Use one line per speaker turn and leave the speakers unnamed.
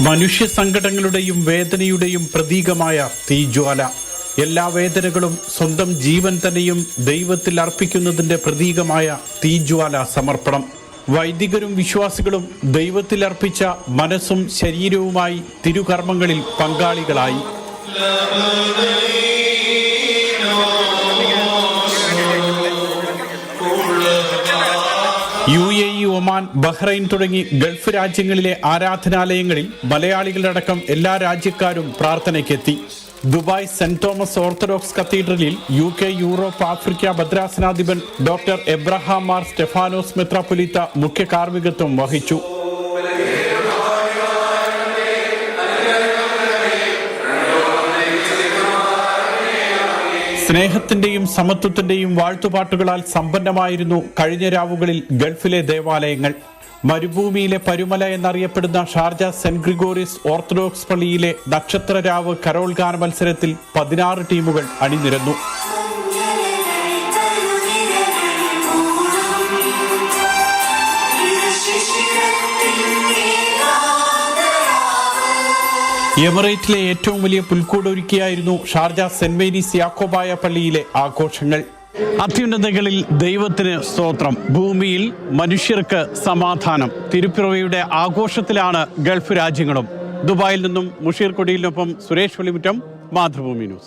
മനുഷ്യ സങ്കടങ്ങളുടെയും വേദനയുടെയും പ്രതീകമായ തീജ്വാല. എല്ലാ വേദനകളും സ്വന്തം ജീവൻ തന്നെയും ദൈവത്തിൽ അർപ്പിക്കുന്നതിന്റെ പ്രതീകമായ തീജ്വാല സമർപ്പണം. വൈദികരും വിശ്വാസികളും ദൈവത്തിൽ അർപ്പിച്ച മനസ്സും ശരീരവുമായി തിരുകർമ്മങ്ങളിൽ പങ്കാളികളായി. U A E Oman Bahrain തുടങ്ങി ഗൾഫ് രാജ്യങ്ങളിലെ ആരാധനാലയങ്ങളിൽ മലയാളികളടക്കം എല്ലാ രാജ്യക്കാരും പ്രാർത്ഥനയ്ക്കെത്തി. ദുബായ് സെന്റ് തോമസ് ഓർത്തഡോക്സ് കത്തീഡ്രലിൽ യു കെ യൂറോപ്പ് ആഫ്രിക്ക ഭദ്രാസനാധിപൻ ഡോക്ടർ എബ്രഹാം മാർ സ്റ്റെഫാനോസ് മെത്രാപൊലിത്ത മുഖ്യ കാർമ്മികത്വം വഹിച്ചു. സ്നേഹത്തിന്റെയും സമത്വത്തിന്റെയും വാഴ്ത്തുപാട്ടുകളാൽ സമ്പന്നമായിരുന്നു കഴിഞ്ഞ രാവുകളിൽ ഗൾഫിലെ ദേവാലയങ്ങൾ. മരുഭൂമിയിലെ പരുമല എന്നറിയപ്പെടുന്ന ഷാർജ സെന്റ് ഗ്രിഗോറിയസ് ഓർത്തഡോക്സ് പള്ളിയിലെ നക്ഷത്രരാവ് കരോൾ ഗാന മത്സരത്തിൽ പതിനാറ് ടീമുകൾ അണിനിരന്നു. എമിറേറ്റിലെ ഏറ്റവും വലിയ പുൽക്കൂട് ഒരുക്കിയായിരുന്നു ഷാർജ സെന്റ് മേരീസ് യാക്കോബായ പള്ളിയിലെ ആഘോഷങ്ങൾ. അത്യുന്നതകളിൽ ദൈവത്തിന് സ്തോത്രം ഭൂമിയിൽ മനുഷ്യർക്ക് സമാധാനം. തിരുപ്പിറവയുടെ ആഘോഷത്തിലാണ് ഗൾഫ് രാജ്യങ്ങളും. ദുബായിൽ നിന്നും മുഷീർ കൊടിയിലിനൊപ്പം സുരേഷ് വെളിമുറ്റം മാതൃഭൂമി ന്യൂസ്.